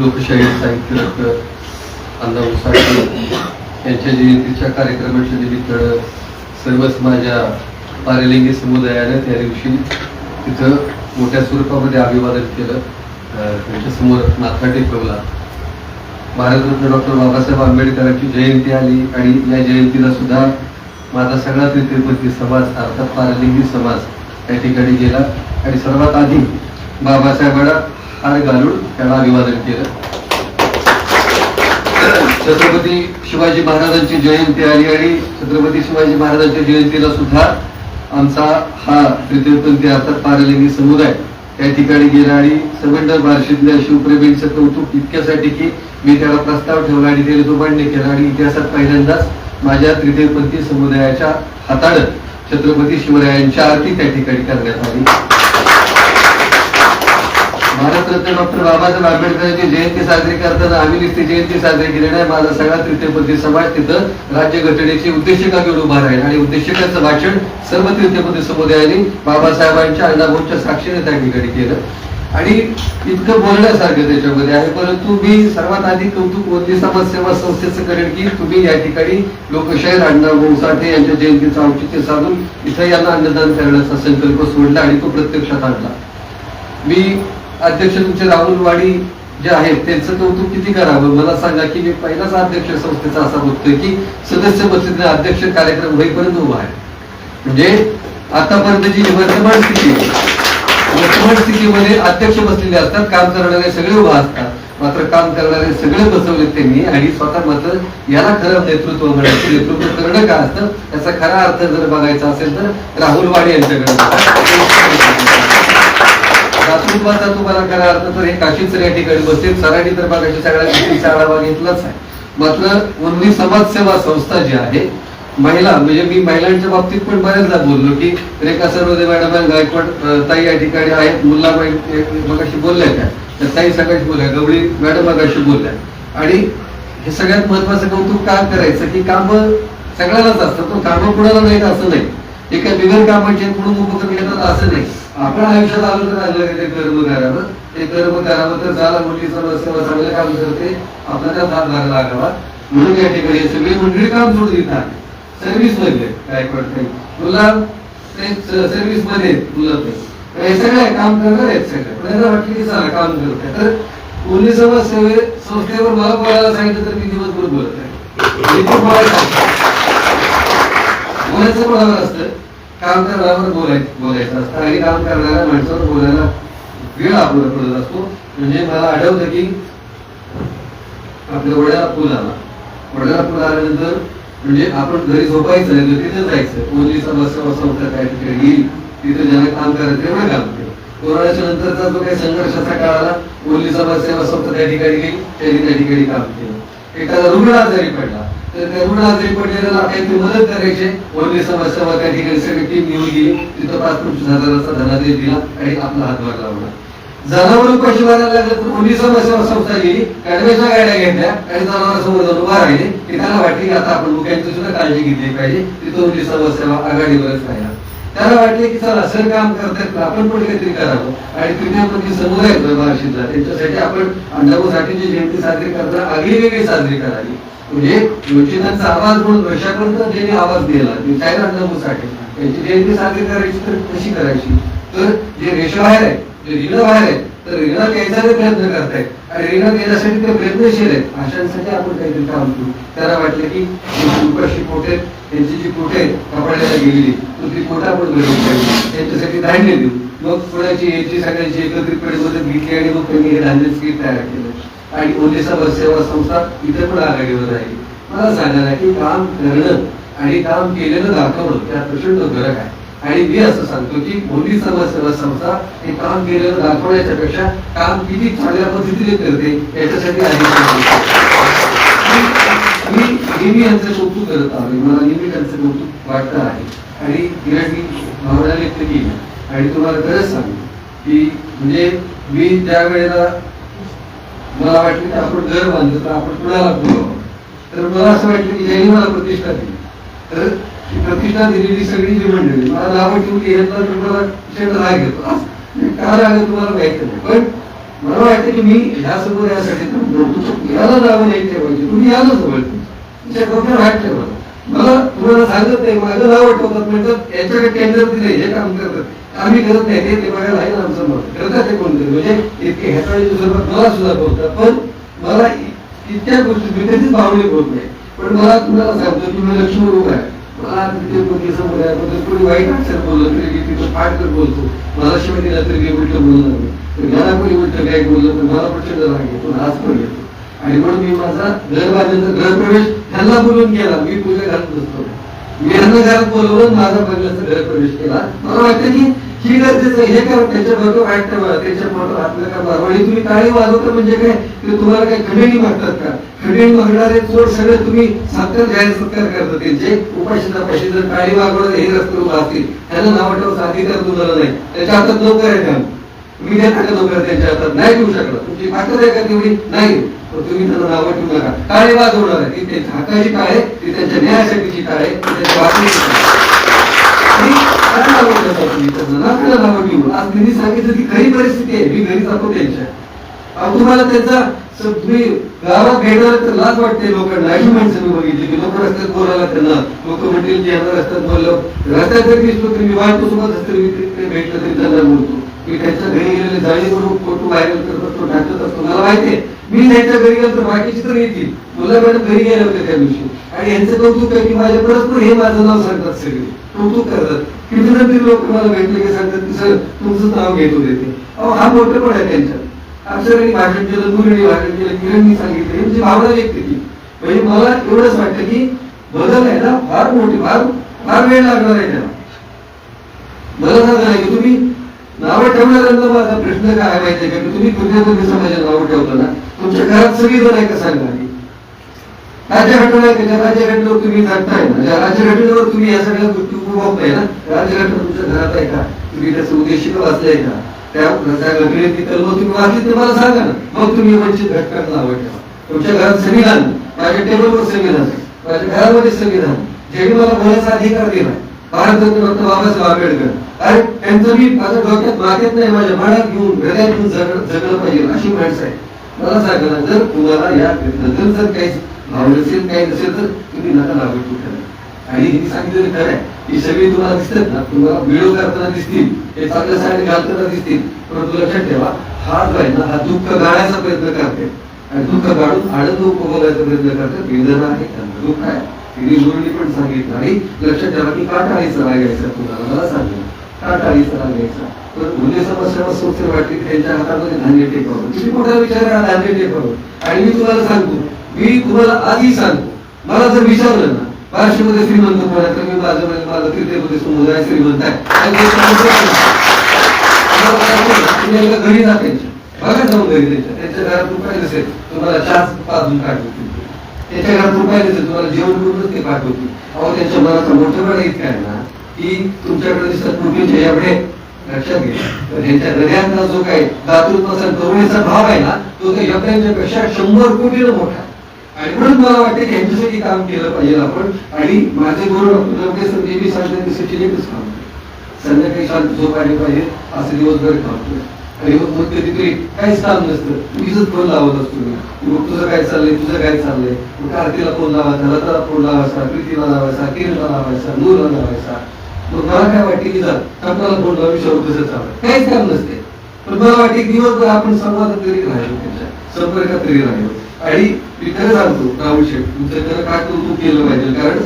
लोकशाही साहित्य डॉक्टर अण्णाभाऊ साठे यांच्या जयंतीच्या कार्यक्रमाच्या निमित्त सर्वच माझ्या पारलिंगी समुदायानं त्या दिवशी तिथं मोठ्या स्वरूपामध्ये अभिवादन केलं. त्यांच्यासमोर माथा टेकवला भारतरत्न डॉक्टर बाबासाहेब आंबेडकरांची जयंती आली आणि या जयंतीला सुद्धा माझा सगळा तृतीयपंथी समाज अर्थात पारलिंगी समाज या ठिकाणी गेला. आणि सर्वात आधी बाबासाहेबांना हार घालून त्याला अभिवादन केलं. छत्रपती शिवाजी महाराजांची जयंती आली आणि छत्रपती शिवाजी महाराजांच्या जयंतीला सुद्धा आमचा हा तृतीयपंथी अर्थात पारलिंगी समुदाय त्या ठिकाणी गेला आणि सवंडर बार्शीतल्या शिवप्रेमींचं कौतुक इतक्यासाठी की मी त्याला प्रस्ताव ठेवला आणि त्याने तो मान्य केला आणि इतिहासात पहिल्यांदाच माझ्या तृतीयपंथी समुदायाच्या हाताळत छत्रपती शिवरायांची आरती त्या ठिकाणी करण्यात आली. भारतरत्न डॉक्टर बाबासाहेब आंबेडकरांची जयंती साजरी करताना आम्ही नुसती जयंती साजरी केली नाही. माझा सगळा तृतीयपंथी समाज तिथं राज्यघटनेची उद्देशिका घेऊन उभा राहील आणि उद्देशिकाचं भाषण सर्व तृतीयपंथी समुदायाने बाबासाहेबांच्या अण्णाभाऊच्या साक्षीने त्या ठिकाणी केलं. आणि इतकं बोलण्यासारखं त्याच्यामध्ये आहे. परंतु मी सर्वात आधी कौतुक कोणती समाज सेवा संस्थेचं करेन की तुम्ही या ठिकाणी लोकशाही अण्णाभाऊ साठे यांच्या जयंतीचं औचित्य साधून इथं यांना अन्नदान करण्याचा संकल्प सोडला आणि तो प्रत्यक्षात आणला. मी अध्यक्ष तुमचे राहुल वाडी जे आहेत त्यांचं कौतुक किती करावं? मला सांगा की मी पहिलाच अध्यक्ष संस्थेचा असा बघतोय की सदस्य बसलेले अध्यक्ष कार्यक्रम होईपर्यंत उभा आहे. म्हणजे आतापर्यंत जी वर्तमान स्थिती वर्तमान स्थितीमध्ये अध्यक्ष बसलेले असतात काम करणारे सगळे उभा असतात. मात्र काम करणारे सगळे बसवले त्यांनी आणि स्वतः मात्र याला खरं नेतृत्व म्हणायचं नेतृत्व करणं काय असतं? त्याचा खरा अर्थ जर बघायचा असेल तर राहुल वाडे यांच्याकडे. दातृत्वाचा तुम्हाला खरा अर्थ तर हे काशीच या ठिकाणी बसतील सराठी तर बघायची सगळ्या आढावा घेतलाच आहे. मात्र उर्मी समाजसेवा संस्था जी आहे महिला म्हणजे मी महिलांच्या बाबतीत पण बऱ्याचदा बोललो की रेखा सर्वदे मॅडम गायकवाड ताई या ठिकाणी आहेत. मुल्लाबाई मगाशी बोलल्या त्या. तर ताई सगळ्याशी बोलल्या गवळी मॅडम मगाशी बोलल्या. आणि हे सगळ्यात महत्वाचं कौतुक का करायचं की काम सगळ्यालाच असतं पण कामं कुणाला नाहीत असं नाही. एका बिगर कामाचे म्हणून उपक्रम घेतात असं नाही. आपण आयुष्यात आलो तर आलं ते कर्म करावं ते कर्म करावं तर झाला मोठी सर्व सेवा चांगलं काम करते. आपला त्यात हातभार लागावा. म्हणून या ठिकाणी सगळी मंडळी काम सोडून येतात सर्व्हिसमध्ये काय पडते तुला ते सर्व्हिसमध्ये तुला ते हे सगळे काम करणार आहेत सगळं. पण वाटलं की चला काम करत तर पोलीस समाज सेवे संस्थेवर मला बोलायला सांगितलं तर मी दिवसभर बोलत आहे. मी पण बोलायचं बोलायचं असतं? काम करण्यावर बोलायचं बोलायचं असतं. आणि काम करणाऱ्या माणसावर बोलायला वेळ आपल्याला पडत असतो. म्हणजे मला आढळतं की आपल्या वड्याला पूल आला वड्याला पूल आल्यानंतर म्हणजे आपण घरी झोपायचं नाही तर तिथे जायचं. पोलीस बस संस्था काय तिकडे येईल तिथे ज्यांना काम करायचं तेवढं काम केलं. कोरोनाच्या नंतरचा जो काही संघर्षाचा काळ आला पोलीस सेवा संस्था त्या ठिकाणी गेली त्यांनी त्या ठिकाणी काम केलं. एखादा रुग्ण आजारी पडला. रुग्ण आजारी पडलेल्याला काहीतरी मदत करायचे वन्य समाजसेवा त्या ठिकाणी सगळी टीम निवडून गेली. तिथं पाच पंचवीस हजाराचा धनादेश दिला आणि आपला हातभार लावला जनावर पैसे मारायला लागलं तर पोलीस समाजसेवा संस्था गेली? कडव्याच्या गाड्या घेतल्या. आणि जनावरांसमोर जाऊन उभा राहिले. की त्यांना वाटली की आता आपण मुख्यांची सुद्धा काळजी घेतली पाहिजे. तिथं पोलीस समाज आघाडीवरच राहिला. त्याला वाटले की चला सर काम करतात आपण पण काहीतरी करावं. आणि तिथे समुदाय आहे त्यांच्यासाठी आपण अण्णाभाऊ साठेची जयंती साजरी करताना आगळी वेगळी साजरी करावी. म्हणजे योजनांचा आवाज म्हणून वर्षापर्यंत ज्यांनी आवाज दिला ते काय अण्णाभाऊ साठे? त्यांची जयंती साजरी करायची तर कशी करायची? तर जे रेषाबाहेर आहे जे रिलं बाहेर आहे तर ऋणात घ्यायचा प्रयत्न करतायत. आणि ऋणात येण्यासाठी ते प्रयत्नशील आहेत. भाषांसाठी आपण काहीतरी काम करू. त्याला वाटलं की जी पोटे त्यांची जी पोटे कपड्याला गेलेली तर ती पोट आपण घडवून पाहिजे त्यांच्यासाठी धान्य देऊ. मग कोणाची याची सगळ्यांची एकत्रितपणे मदत घेतली आणि मग त्यांनी हे धान्य स्कीट तयार केलं. आणि ओलिसा बस सेवा संस्था इथे पण आघाडीवर राहिली मला सांगायला की काम करणं आणि काम केलेलं दाखवणं त्यात प्रचंड फरक आहे. आणि मी असं सांगतो की मोदी समाज सेवा संस्था हे काम केलेलं दाखवण्याच्या पेक्षा काम किती चांगल्या पद्धतीने करते याच्यासाठी मी नेहमी यांचं कौतुक करत आहे मला नेहमी त्यांचं कौतुक वाटतं आहे. आणि तिला भावना व्यक्त केली. आणि तुम्हाला खरंच सांगू की म्हणजे मी त्या वेळेला मला वाटलं की आपण घर बांधलं तर आपण कुणाला बोलावं तर मला असं वाटलं की ज्यांनी मला प्रतिष्ठा दिली तर प्रतिष्ठा दिलेली सगळी जी मंडळी मला नावं ठेवली यांना तुम्हाला प्रचंड राग येतो का राग तुम्हाला माहिती नाही. पण मला वाटतं की मी ह्या समोर यासाठी बोलतो याला नावं नाही ठेवायची. तुम्ही याला जवळ तुमच्या डोक्यावर हात ठेवा. मला तुम्हाला सांगत नाही माझं नाव आठवतात म्हणतात याच्याकडे टेंडर दिले हे काम करतात. आम्ही करत नाही ते- ते बघायला आहे ना आमचं मत. करतात ते कोणतरी. म्हणजे इतके ह्याच्या स्वरूपात मला सुद्धा बोलतात. पण मला इतक्या गोष्टी मी कधीच भावनिक होत नाही. पण मला तुम्हाला सांगतो की मी लक्ष्मी रोग आहे. मला तिथे कोणी समुदायाबद्दल कोणी वाईट अक्षर बोललं तरी मी तिथं पाठ कर बोलतो. मला शिवाय दिला तरी मी उलट बोलणार नाही. तर कोणी उलट काय बोललं तर मला प्रचंड राग येतो आज पण येतो. आणि म्हणून मी माझा घर बांधण्याचा गृहप्रवेश ह्यांना बोलून गेला. मी पूजा घालत नसतो मी ह्यांना घरात बोलवून माझा बंगल्याचा गृहप्रवेश केला. मला वाटतं की ही गरजेचं हे करा त्याच्या बरोबर वाईट त्याच्या बरोबर आपलं का बरोबर आणि तुम्ही टाळी वाजवता म्हणजे काय? की तुम्हाला काही खंडणी मागतात का? खंडणी मागणारे चोर सगळे तुम्ही सत्कार जाहीर सत्कार करता त्यांचे उपाशीचा तपाशी जर टाळी वागवणार हे रस्ते उभा असतील. त्यांना नाव ठेवायचा अधिकार तुम्हाला नाही. त्याच्या हातात लवकर आहे त्या तुम्ही देता का नोकर त्यांच्या हातात. नाही घेऊ शकला तुमची ताकद आहे का तेवढी? नाही. तुम्ही त्यांना नावं ठेवू नका. टाळे वाजवणार आहे. ती त्यांच्या हक्काची टाळ आहे. ती त्यांच्या न्यायासाठीची टाळ आहे. ती त्यांच्या वाचण्याची टाळ सांगितलं की खरी परिस्थिती आहे. मी घरी जातो त्यांच्या. तुम्हाला त्यांचा स- तुम्ही गावात भेटणार तर लाज वाटते लोकांना. अशी माणसं मी बघितली की लोक रस्त्यात बोलायला त्यांना. लोक म्हणतील की यांना रस्त्यात बोललो. रस्त्यात जर दिसलो तरी मी बायको सोबत असतो भेटलं तरी त्यांना बोलतो. की त्यांच्या घरी गेलेले करून फोटो व्हायरल करत असतो टाकत असतो. मला माहितीये मी त्यांच्या घरी गेलो तर बाकीची तर येतील. मुलं मॅडम घरी गेले होते त्या दिवशी. आणि यांचं कौतुक आहे की माझ्या परस्पर हे माझं नाव सांगतात सगळे. कौतुक करतात. किती तरी लोक मला भेटले की सांगतात की सर तुमचं नाव घेत होते ते अहो हा मोठं पण आहे त्यांच्यात अक्षरांनी भाषण केलं मुरणी भाषण केलं किरणनी सांगितलं. ही म्हणजे भावना व्यक्त केली. म्हणजे मला एवढंच वाटतं की बदल आहे ना फार मोठी फार फार वेळ लागणार आहे त्याला. मला सांगायला की तुम्ही नावं ठेवण्यानंतर माझा प्रश्न काय आहे माहितीये का की? तुम्ही समाजात समाजाला ठेवलं ठेवताना तुमच्या घरात सगळी जण आहे का सांगा. राज्य घटना आहे ज्या राज्यघटनेवर तुम्ही जगताय ना. ज्या राज्यघटनेवर तुम्ही या सगळ्या गोष्टी उपभोगताय ना राज्यघटना तुमच्या घरात आहे का? तुम्ही त्याचं उद्देशिक वाचलंय का? त्या त्या घटनेची कलम तुम्ही वाचली ते मला सांगा ना. मग तुम्ही वंचित घटकांना नावं ठेवा. तुमच्या घरात संविधान माझ्या टेबलवर संविधान माझ्या घरामध्ये संविधान ज्यांनी मला बोलायचा अधिकार दिला भारतरत्न डॉक्टर बाबासाहेब आंबेडकर अरे त्यांचं मी माझ्या डोक्यात मागत नाही माझ्या मनात घेऊन हृदयात घेऊन जग- जगलं पाहिजे अशी माणसं आहे मला सांगा जर तुम्हाला या नंतर जर काही भाव नसेल काही नसेल तर तुम्ही नका लागू कुठे आणि हे सांगितलं खरं आहे. ही सगळी तुम्हाला दिसतात ना तुम्हाला व्हिडिओ करताना दिसतील हे चांगल्या साडी घालताना दिसतील. परंतु लक्षात ठेवा हा जो आहे ना हा दुःख गाळायचा प्रयत्न करते आणि दुःख गाळून आनंद उपभोगायचा प्रयत्न करते वेदना आहे दुःख आहे. तिने मुरली पण सांगितलं आणि लक्षात ठेवा की का टाळीचा लागायचा तुम्हाला. मला सांगितलं. का टाळीचा लागायचा पण मुले समस्या सोपे वाटते त्यांच्या हातामध्ये धान्य टेकावं. किती मोठा विचार करा धान्य टेकावं? आणि मी तुम्हाला सांगतो. मी तुम्हाला आधी सांगतो. मला जर विचारलं ना महाराष्ट्रामध्ये श्रीमंत कोण आहे तर मी माझं म्हणजे माझं कीर्तीमध्ये समुदाय श्रीमंत आहे. घरी जा त्यांच्या. बघा जाऊन घरी त्यांच्या. त्यांच्या घरात रुपये नसेल तुम्हाला चहा पाजून पाठवतील त्याच्या घरात रुपये नसेल तुम्हाला जेवण करूनच ते पाठवतील अहो त्यांच्या मनाचा मोठेपणा इतका आहे ना की तुमच्याकडे दिसतात कृतीचे म्हणजे एवढे लक्षात घ्या. तर त्यांच्या हृदयातला जो काही दातृत्वाचा करुणेचा भाव आहे ना तो त्या यज्ञांच्या पेक्षा शंभर कोटीनं मोठा. आणि म्हणून मला वाटतं की यांच्यासाठी काम केलं पाहिजे आपण. आणि माझे गुरु डॉक्टर लवकेश नेहमी सांगतात की सचिन एकच काम संध्याकाळी शांत झोप आली पाहिजे असं दिवसभर काम आणि मग मग कधीतरी काहीच काम नसतं. उगीच फोन लावत असतो मी. मग तुझं काय चाललंय? तुझं काय चाललंय? मग आरतीला फोन लावायचा लताला फोन लावायचा प्रीतीला लावायचा किरणला लावायचा नूरला लावायचा मग मला काय वाटते की जा फोन लावून विषयावर कसं चालू काहीच काम नसते. पण मला वाटते की दिवसभर आपण संवाद तरी राहिलो त्यांच्या संपर्कात तरी राहिलो आणि मी खरं सांगतो राहुल शेठ तुमचं काय कौतुक केलं पाहिजे. कारण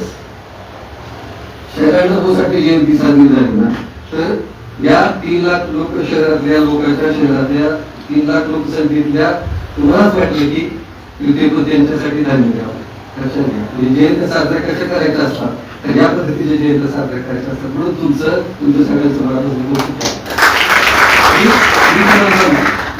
शहरासाठी जयंती साजरी झाली ना तर या तीन लाख लोक शहरातल्या लोकांच्या शहरातल्या तीन लाख लोकसंख्येतल्या तुम्हालाच वाटलं की युतीपती यांच्यासाठी धान्य द्यावं लक्षात घ्या? म्हणजे जयंत साजरा कशा करायच्या असतात? तर या पद्धतीचे जयंत साजरा करायचे असतात. म्हणून तुमचं तुमचं सगळ्यांचं मला कौतुक आहे.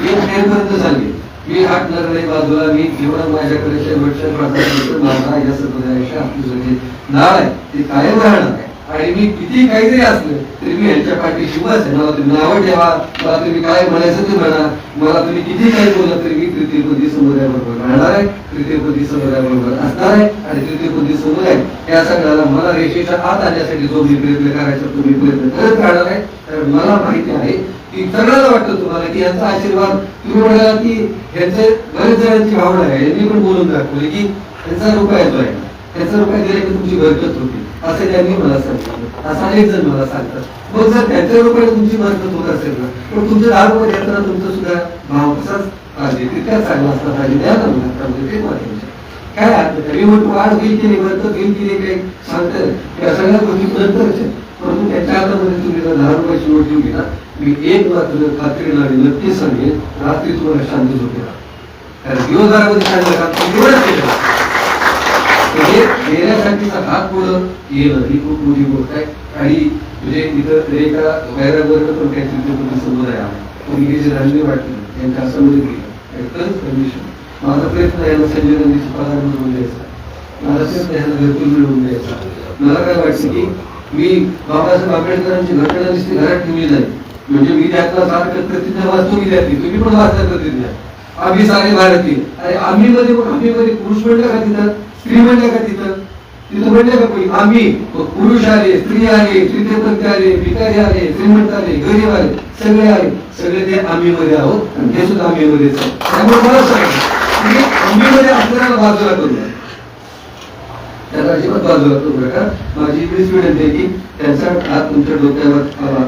मी- मी झाली. मी आठ नाही बाजूला. मी जेवढा माझ्याकडे शेवटच्या प्रकारचं माझा या समुदायाच्या आपली सगळी नाळ आहे. ते कायम राहणार आहे. आणि मी किती काही जरी असलं तरी मी यांच्या पाठीशी उभाच मला तुम्ही नावं ठेवा मला तुम्ही काय म्हणायचं ते म्हणा. मला तुम्ही किती काही बोलला तरी मी तृतीयपदी समुदायाबरोबर राहणार आहे तृतीयपदी समुदायाबरोबर असणार आहे आणि तृतीयपदी समुदाय या सगळ्याला मला रेषेच्या आत आणण्यासाठी जो मी प्रयत्न करायचा तो मी प्रयत्न करत राहणार आहे. कारण मला माहिती आहे की सगळ्याला वाटतं तुम्हाला की यांचा आशीर्वाद तुम्ही म्हणाला की यांचे बरेच जणांची भावना आहे. यांनी पण बोलून दाखवले की यांचा रुपया जो आहे त्यांचा रुपया दिला की तुमची बरकत होती. असं त्यांनी मला सांगितलं. असं अनेक जण मला सांगतात. मग जर त्यांच्या रुपये तुमची बरकत होत असेल ना पण तुमच्या दहा रुपये देताना तुमचा सुद्धा भाव कसाच पाहिजे. तितकाच चांगला असला पाहिजे. द्या ना मला ते महत्त्वाचे काय अर्थ नाही. मी म्हणतो वाढ होईल की नाही? बरकत होईल की नाही? काही सांगतात या सगळ्या गोष्टी नंतरच परंतु त्याच्या हातामध्ये तुम्ही जर दहा रुपयाची नोट घेऊन ना मी एक मात्र खात्रीला नक्की सांगेन रात्री तुम्हाला शांती झोपेला. कारण दिवसभरामध्ये शांत काम केलं. देण्यासाठीचा हात पुढं येणं ही खूप मोठी गोष्ट आहे. आणि म्हणजे इथं एका वैरागवर पण काही चित्रपती समुदाय आहे. कोणी जे रांजणी वाटले त्यांच्यासमोर गेलं. आणि खरंच कंडिशन माझा प्रयत्न आहे संजय गांधीची पगार मिळवून द्यायचा. माझा प्रयत्न आहे घरकुल मिळवून द्यायचा. मला काय वाटतं की मी बाबासाहेब आंबेडकरांची घटना दिसती घरात ठेवली नाही. म्हणजे मी त्यातला सारखं प्रतिज्ञा वाचतो विद्यार्थी तुम्ही पण वाचा प्रतिज्ञा आम्ही सारे भारतीय. अरे आम्ही मध्ये आम्ही मध्ये पुरुष म्हणलं का तिथं? स्त्री म्हणलं का तिथं? तिथं म्हणलं का कोणी? आम्ही. पुरुष आले स्त्री आले तृतीयपंथी आले भिकारी आले श्रीमंत आले गरीब आले सगळे आले. सगळे ते आम्ही मध्ये आहोत आणि ते सुद्धा आम्ही मध्ये त्यामुळे मला सांगा आम्ही मध्ये आपल्याला बाजूला करूया त्याला अजिबात बाजूला करू नका. माझी एवढीच विनंती आहे की त्यांचा हात तुमच्या डोक्यावर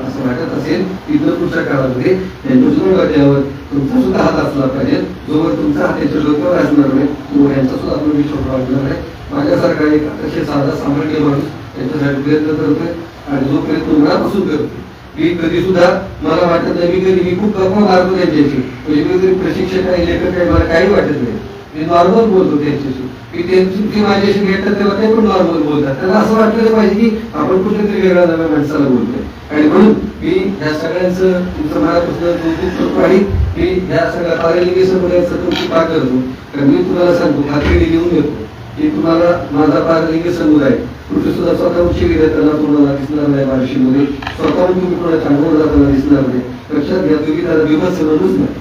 असं वाटत असेल. इथं पुढच्या काळामध्ये त्यांच्या सुद्धा डोक्यावर तुमचा सुद्धा हात असला पाहिजे. जोवर तुमचा हात त्यांच्या डोक्यावर असणार नाही. तोवर यांचा सुद्धा आपण विश्वास वाढणार आहे माझ्यासारखा एक अतिशय साधा सामान्य माणूस त्यांच्यासाठी प्रयत्न करतोय आणि जो प्रयत्न मनापासून करतोय. मी कधी सुद्धा मला वाटत नाही मी कधी मी खूप गप्पा मारतो त्यांच्याशी. म्हणजे कधी प्रशिक्षक आहे लेखक आहे मला काही वाटत नाही. मी नॉर्मल बोलतो त्यांच्याशी. की त्यांची ती माझ्याशी भेटतात तेव्हा ते पण नॉर्मल बोलतात. त्याला असं वाटलं पाहिजे की आपण कुठेतरी वेगळा नव्या माणसाला बोलतोय. आणि म्हणून मी ह्या सगळ्यांचं तुमचं मनापासून कौतुक करतो आणि मी ह्या सगळ्या पारलिंगी समुदायाचं कौतुक का करतो? कारण मी तुम्हाला सांगतो खात्री लिहून घेतो की तुम्हाला माझा पारलिंगी समुदाय कुठे सुद्धा स्वतः उशिरी देताना तुम्हाला दिसणार नाही बार्शीमध्ये स्वतःहून तुम्ही कोणाला चांगलं जाताना दिसणार नाही. लक्षात घ्या तुम्ही त्याला विभत्स म्हणूच नाही.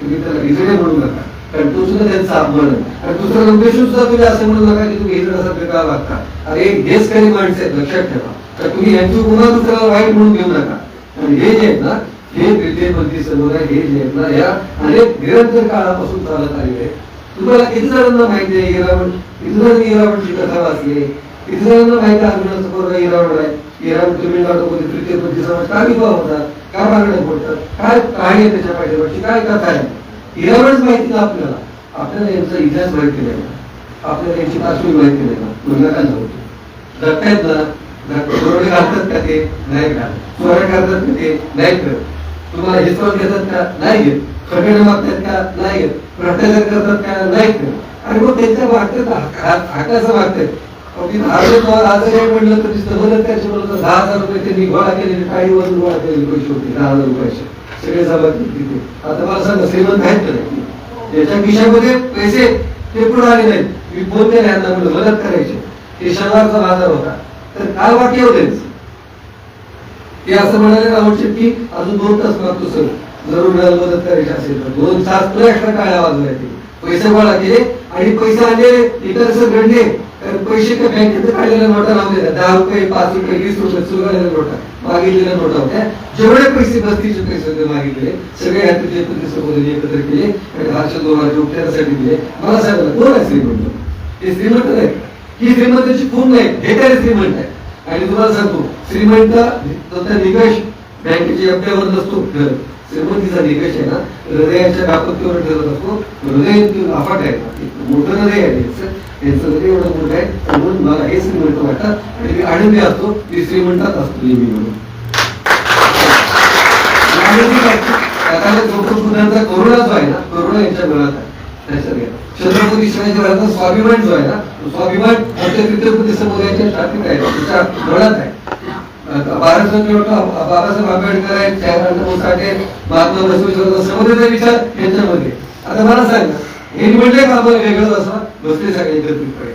तुम्ही त्याला हिजडे म्हणू नका. कारण तो सुद्धा त्यांचा अपमान आहे. आणि दुसरा लोकेश सुद्धा तुम्ही असं म्हणू नका की तुम्ही हिजडासारखं का वागता? अरे एक देशकारी माणसं आहेत लक्षात ठेवा. तर तुम्ही यांची गुन्हा दुसऱ्याला वाईट म्हणून घेऊ नका. आणि हे जे आहेत ना हे तृतीयपंथी समुदाय हे जे आहेत ना या अनेक निरंतर काळापासून चालत आलेले आहेत. तुम्हाला किती जणांना माहिती आहे इरावण किती जणांनी इरावणची कथा वाचली किती जणांना माहिती अर्जुनाचं अर्जुनाचा पोरगा इरावण आहे? इरावण तमिळनाडूमध्ये तृतीयपंथी समाज का विवाह होता? का मागण्या पडतात काय कहाणी आहे त्याच्या पाठीवरची काय कथा आहे? इरावणच माहिती ना आपल्याला? आपल्याला यांचा इतिहास माहिती नाही आपल्याला यांची पाचवी माहिती नाही ना मुलगा काय नव्हतं जगतायत ना? बरोबर घालतात का ते? नाही घालत. चोऱ्या घालतात का ते? नाही करत. तुम्हाला हिसवत घेतात का? नाही घेत. खगडे मागतात का नाही घेत भ्रष्टाचार करतात का नाही करत आणि मग त्यांच्या मागतात हाकाचं मागतात हजार म्हटलं तर दिसतं बरं त्याच्या दहा हजार रुपये त्यांनी गोळा केलेले काही वरून गोळा केलेले पैसे होते दहा हजार रुपयाचे. सगळे जमा तिथे आता मला सांगा श्रीमंत आहेत का नाही? त्याच्या खिशामध्ये पैसे ते पण आले नाहीत? मी फोन केला यांना म्हणलं मदत करायची. ते शनिवारचा बाजार होता. तर काल वाक्य होतेच ते असं म्हणाले राहुल शेट्टी अजून दोन तास मागतो सर जरूर मला मदत करायची असेल तर. दोन तास तुला एक्स्ट्रा काळ्या वाजल्या ते पैसे गोळा केले आणि पैसे आले इतर सर घडले. तर पैसे त्या बँकेत काढलेल्या नोटा लावलेल्या. दहा रुपये पाच रुपये वीस रुपये सुरुवातीला नोटा. मागितलेल्या नोटा होत्या. जेवढे पैसे बस्तीचे पैसे होते मागितले सगळे ह्याचे प्रतिसंबोधन एकत्र केले आणि हर्षद दोघांच्या उपचारासाठी दिले. मला सांगा कोण आहे श्रीमंत? ते श्रीमंत नाही. ही श्रीमंताची खून नाही. हे काय श्रीमंत आहे. आणि तुम्हाला सांगतो श्रीमंत निकष बँकेच्या एफड्यावर नसतो. श्रीमंतीचा निकष आहे ना हृदयाच्या व्यापकतेवर ठरत असतो. हृदय अफाट आहे. एक मोठं हृदय आहे. त्यांचं. हृदय एवढं मोठं आहे म्हणून मला हे श्रीमंत वाटतात आणि मी आनंदी असतो मी श्रीमंतात असतो. नेहमी म्हणून. आनंदी करुणा जो आहे ना करुणा यांच्या मनात आहे. लक्षात घ्या. छत्रपती शिवाजी महाराजांचा स्वाभिमान जो आहे ना स्वाभिमान आमच्या छत्रपती समुदायाच्या छातीत आहे. त्याच्या मनात आहे. भारत बाबासाहेब आंबेडकर आहेत जवाहरलाल साठे महात्मा बसवेश्वर समुदायाचा विचार यांच्यामध्ये आता मला सांगा हे म्हणले का आपण वेगळं असा? बसले सगळे एकत्रितपणे.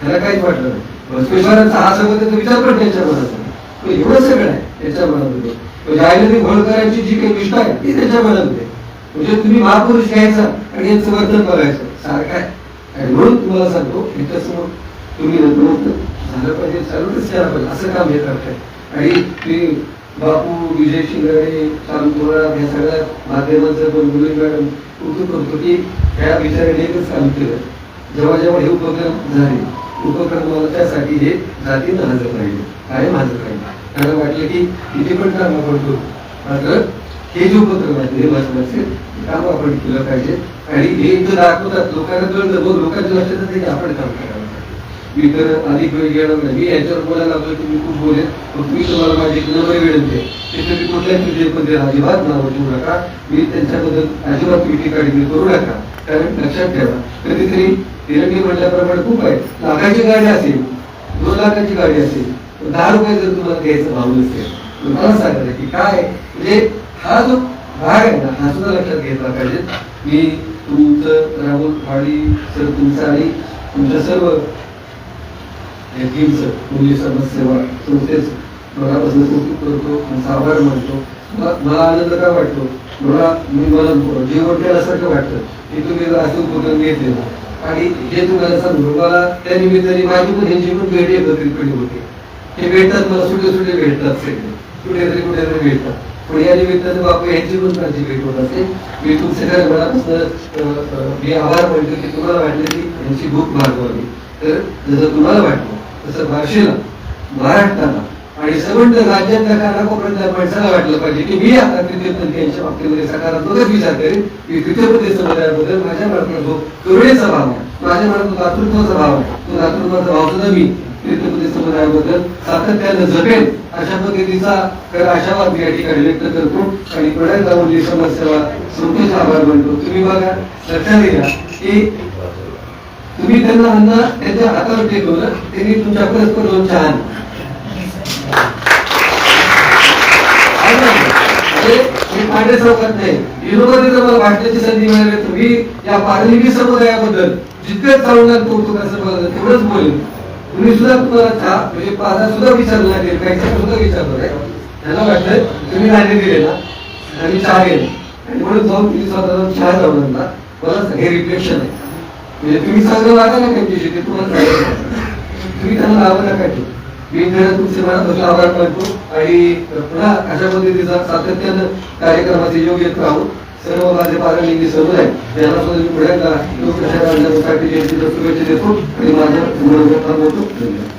त्याला काहीच वाटलं नाही. बसवेश्वरांचा हा समुदायाचा विचार पण त्यांच्या मनात तो एवढं सगळं आहे त्यांच्या मनामध्ये म्हणजे आयुर्वेदिक होळकरांची जी काही निष्ठा आहे ती त्यांच्या मनामध्ये म्हणजे तुम्ही महापुरुष घ्यायचा आणि यांचं वर्तन बघायचं सारखं आहे. म्हणून तुम्हाला सांगतो यांच्यासमोर तुम्ही नतमस्त झालं पाहिजे चालूच केला पाहिजे असं काम हे करताय. आणि ती बापू विजय शिंगाडे शांत थोरात या सगळ्या माध्यमांचं पण मुली मॅडम कौतुक करतो की ह्या विचाराने एकच काम केलं. जेव्हा जेव्हा हे उपक्रम झाले उपक्रमाला त्यासाठी हे जातीनं हजर राहिले कायम हजर राहिले. त्यांना वाटलं की इथे पण काम आपण करू. मात्र हे जे उपक्रम आहेत हे महत्त्वाचे काम आपण केलं पाहिजे. आणि हे इथं दाखवतात लोकांना कळलं मग लोकांच्या लक्षात येतं आपण काम करा. मी तर अधिक वेळ घेणार नाही मी याच्यावर बोलायला लागलो की मी खूप बोलेन पण मी तुम्हाला माझी एक नम्र विनंती आहे. की तुम्ही कुठल्याच विजयपंत्री अजिबात नाव ठेवू नका. मी त्यांच्याबद्दल अजिबात तुम्ही टीकाटिकी करू नका. कारण लक्षात ठेवा कधीतरी तिरंगी म्हटल्याप्रमाणे खूप आहे लाखाची गाडी असेल दोन लाखाची गाडी असेल तर दहा रुपये जर तुम्हाला घ्यायचं भाव नसेल तर मला सांगायचं की काय? म्हणजे हा जो भाग आहे ना हा सुद्धा लक्षात घेतला पाहिजे. मी तुमचं राहुल फाळी सर तुमचं आणि तुमच्या सर्व या टीमचं मुली समाजसेवा संस्थेच मनापासून कौतुक करतो तुमचा आभार मानतो मला आनंद का वाटतो? मला मी मला जीवन केल्यासारखं वाटतं. की तुम्ही जर असे उपक्रम घेतले ना आणि हे तुम्हाला सांगू मला त्या निमित्ताने माझी पण ह्यांची पण भेट एकत्रितपणे होते हे भेटतात मला सुटे सुटे भेटतात सगळे. कुठेतरी कुठेतरी भेटतात. पण या निमित्ताने बापू यांची पण माझी भेट होत असते मी तुमच्या खरं मनापासून मी आभार मानतो की तुम्हाला वाटलं की यांची भूक भागवावी तर जसं तुम्हाला वाटलं तसं भाषेला महाराष्ट्राला आणि संबंध राज्यातल्या कानाकोपऱ्यातल्या माणसाला वाटलं पाहिजे की मी आता तृतीयपंथी यांच्या बाबतीमध्ये सकारात्मकच विचार करेन. की तृतीयपंथी समुदायाबद्दल माझ्या मनात जो करुणेचा भाव आहे माझ्या मनात दातृत्वाचा भाव आहे तो दातृत्वाचा भाव सुद्धा मी तृतीयपंथी समुदायाबद्दल सातत्यानं जपेल अशा पद्धतीचा खरं आशावाद मी या ठिकाणी व्यक्त करतो आणि प्रणय जाऊन समाजसेवा संतोष आभार मानतो. तुम्ही बघा लक्षात घ्या की तुम्ही त्यांना अन्न त्यांच्या हातावर टेकवलं त्यांनी तुमच्या परस्पर दोन चहा आणले. पांढरे चौकात नाही. विनोबाने जर वाटण्याची संधी मिळाली. तुम्ही या पारलिंगी समुदायाबद्दल जितकं चालणार कौतुक असं मला तेवढंच बोलेल तुम्ही सुद्धा तुम्हाला चहा म्हणजे पाहता सुद्धा विचारलं लागेल काही सुद्धा विचारलं नाही. त्यांना वाटलं तुम्ही नाणे दिलेला. आणि चहा गेले आणि म्हणून जाऊन तुम्ही स्वतः चहा जाऊन आणला. मला हे रिफ्लेक्शन आहे. म्हणजे तुम्ही चांगलं वागा ना त्यांच्याशी ते तुम्हाला तुम्ही त्यांना लावा नका ठेवू मी खरं तुमचे मनापासून आभार मानतो आणि पुन्हा अशा पद्धतीचा सातत्यानं कार्यक्रमाचे योग येत राहू सर्व माझे पारलिंगी आहे त्यांना सुद्धा मी पुढे लोकशाही शुभेच्छा देतो आणि माझ्या मनोगत धन्यवाद.